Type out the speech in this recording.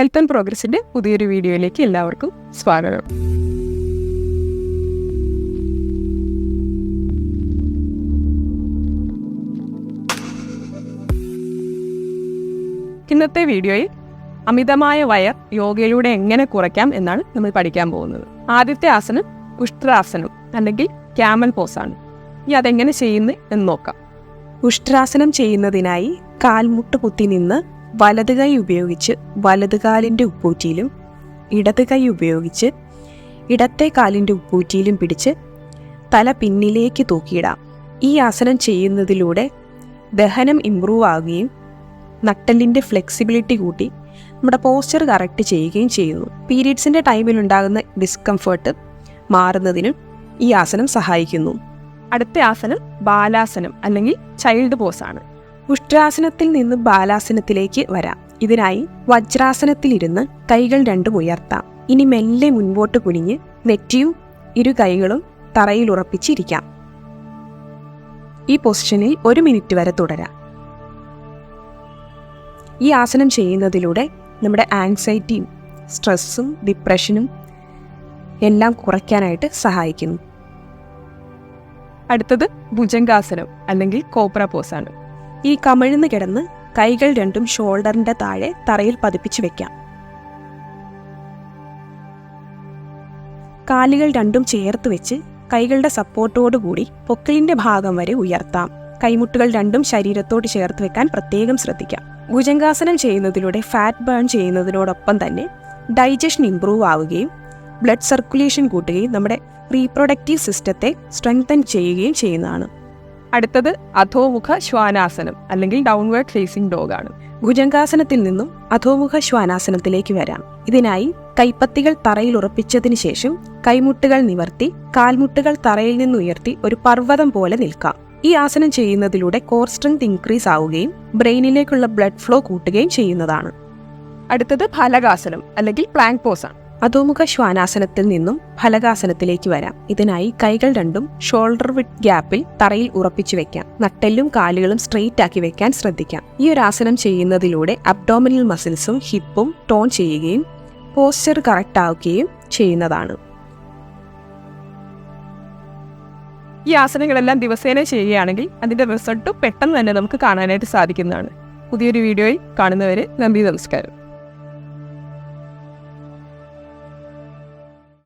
Health and പ്രോഗ്രസിന്റെ പുതിയൊരു വീഡിയോയിലേക്ക് എല്ലാവർക്കും സ്വാഗതം. ഇന്നത്തെ വീഡിയോയിൽ അമിതമായ വയർ യോഗയിലൂടെ എങ്ങനെ കുറയ്ക്കാം എന്നാണ് നമ്മൾ പഠിക്കാൻ പോകുന്നത്. ആദ്യത്തെ ആസനം ഉഷ്ട്രാസനം അല്ലെങ്കിൽ ക്യാമൽ പോസാണ് ഇനി അതെങ്ങനെ ചെയ്യുന്നു എന്ന് നോക്കാം. ഉഷ്ട്രാസനം ചെയ്യുന്നതിനായി കാൽമുട്ട് കുത്തി നിന്ന് വലത് കൈ ഉപയോഗിച്ച് വലത് കാലിന്റെ ഉപ്പൂറ്റിയിലും ഇടത് കൈ ഉപയോഗിച്ച് ഇടത്തെ കാലിന്റെ ഉപ്പൂറ്റിയിലും പിടിച്ച് തല പിന്നിലേക്ക് തൂക്കിയിടാം. ഈ ആസനം ചെയ്യുന്നതിലൂടെ ദഹനം ഇമ്പ്രൂവ് ആവുകയും നട്ടലിന്റെ ഫ്ലെക്സിബിലിറ്റി കൂട്ടി നമ്മുടെ പോസ്ചർ കറക്റ്റ് ചെയ്യുകയും ചെയ്യുന്നു. പീരീഡ്സിന്റെ ടൈമിലുണ്ടാകുന്ന ഡിസ്കംഫേർട്ട് മാറുന്നതിനും ഈ ആസനം സഹായിക്കുന്നു. അടുത്ത ആസനം ബാലാസനം അല്ലെങ്കിൽ ചൈൽഡ് പോസ് ആണ്. ഉഷ്ട്രാസനത്തിൽ നിന്ന് ബാലാസനത്തിലേക്ക് വരാം. ഇതിനായി വജ്രാസനത്തിലിരുന്ന് കൈകൾ രണ്ടും ഉയർത്താം. ഇനി മെല്ലെ മുൻപോട്ട് കുനിഞ്ഞ് നെറ്റിയും ഇരു കൈകളും തറയിൽ ഉറപ്പിച്ചിരിക്കാം. ഈ പൊസിഷനിൽ ഒരു മിനിറ്റ് വരെ തുടരാം. ഈ ആസനം ചെയ്യുന്നതിലൂടെ നമ്മുടെ ആങ്സൈറ്റിയും സ്ട്രെസ്സും ഡിപ്രഷനും എല്ലാം കുറയ്ക്കാനായിട്ട് സഹായിക്കുന്നു. അടുത്തത് ഭുജംഗാസനം അല്ലെങ്കിൽ കോപ്ര പോസ് ഈ കമിഴ്ന്ന് കിടന്ന് കൈകൾ രണ്ടും ഷോൾഡറിന്റെ താഴെ തറയിൽ പതിപ്പിച്ച് വെക്കാം. കാലുകൾ രണ്ടും ചേർത്ത് വെച്ച് കൈകളുടെ സപ്പോർട്ടോടുകൂടി പൊക്കിളിന്റെ ഭാഗം വരെ ഉയർത്താം. കൈമുട്ടുകൾ രണ്ടും ശരീരത്തോട് ചേർത്ത് വെക്കാൻ പ്രത്യേകം ശ്രദ്ധിക്കാം. ഭുജങ്കാസനം ചെയ്യുന്നതിലൂടെ ഫാറ്റ് ബേൺ ചെയ്യുന്നതിനോടൊപ്പം തന്നെ ഡൈജഷൻ ഇംപ്രൂവ് ആവുകയും ബ്ലഡ് സർക്കുലേഷൻ കൂട്ടുകയും നമ്മുടെ റീപ്രൊഡക്റ്റീവ് സിസ്റ്റത്തെ സ്ട്രെങ്തൻ ചെയ്യുകയും ചെയ്യുന്നതാണ്. അടുത്തത് അധോമുഖ ശ്വാനാസനം അല്ലെങ്കിൽ ഡൗൺവേർഡ് ഫേസിംഗ് ഡോഗ് ആണ്. ഭുജങ്കാസനത്തിൽ നിന്നും അധോമുഖ ശ്വാനാസനത്തിലേക്ക് വരാം. ഇതിനായി കൈപ്പത്തികൾ തറയിൽ ഉറപ്പിച്ചതിന് ശേഷം കൈമുട്ടുകൾ നിവർത്തി കാൽമുട്ടുകൾ തറയിൽ നിന്നുയർത്തി ഒരു പർവതം പോലെ നിൽക്കാം. ഈ ആസനം ചെയ്യുന്നതിലൂടെ കോർ സ്ട്രെങ്ത് ഇൻക്രീസ് ആവുകയും ബ്രെയിനിലേക്കുള്ള ബ്ലഡ് ഫ്ലോ കൂട്ടുകയും ചെയ്യുന്നതാണ്. അടുത്തത് ഫലകാസനം അല്ലെങ്കിൽ പ്ലാങ്ക് പോസ് ആണ്. അധോമുഖ ശ്വാനാസനത്തിൽ നിന്നും ഫലകാസനത്തിലേക്ക് വരാം. ഇതിനായി കൈകൾ രണ്ടും ഷോൾഡർ വിഡ് ഗ്യാപ്പിൽ തറയിൽ ഉറപ്പിച്ചു വെക്കാം. നട്ടെല്ലും കാലുകളും സ്ട്രെയിറ്റ് ആക്കി വെക്കാൻ ശ്രദ്ധിക്കാം. ഈ ഒരു ആസനം ചെയ്യുന്നതിലൂടെ അബ്ഡോമിനൽ മസിൽസും ഹിപ്പും ടോൺ ചെയ്യുകയും പോസ്ചർ കറക്റ്റ് ആവുകയും ചെയ്യുന്നതാണ്. ഈ ആസനങ്ങളെല്ലാം ദിവസേന ചെയ്യുകയാണെങ്കിൽ അതിന്റെ റിസൾട്ട് പെട്ടെന്ന് തന്നെ നമുക്ക് കാണാനായിട്ട് സാധിക്കുന്നതാണ്. പുതിയൊരു വീഡിയോയിൽ കാണുന്നവരെ നന്ദി നമസ്കാരം.